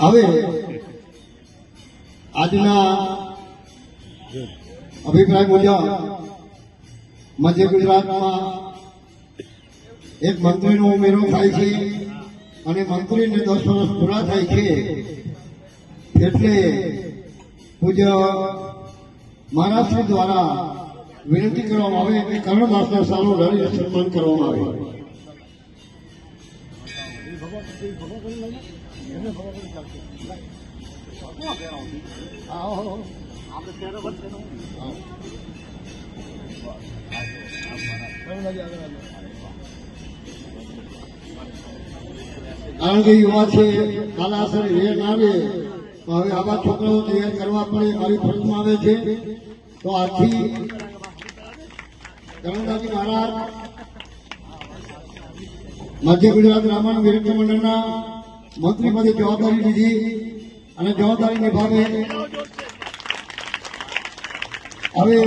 હવે આજના અભિપ્રાય મુજબ મધ્ય ગુજરાતમાં એક મંત્રીનો ઉમેરો થાય છે અને મંત્રીને દસ વર્ષ પૂરા થાય છે એટલે પૂજ્ય મહારાષ્ટ્ર દ્વારા વિનંતી કરવામાં આવે કે કર્ણદાસના સારો લડી સન્માન કરવામાં આવે. કારણ કે યુવા છે કાલા રેર ના આવે તો હવે આવા છોકરાઓ તૈયાર કરવા પડે મારી ફરજમાં આવે છે. તો આથી કરણદાસજી મહારાજ મધ્ય ગુજરાત બ્રાહ્મણ વિરક્તિ મંડળના મંત્રી પદે જવાબદારી લીધી અને જવાબદારી નિભાવે હવે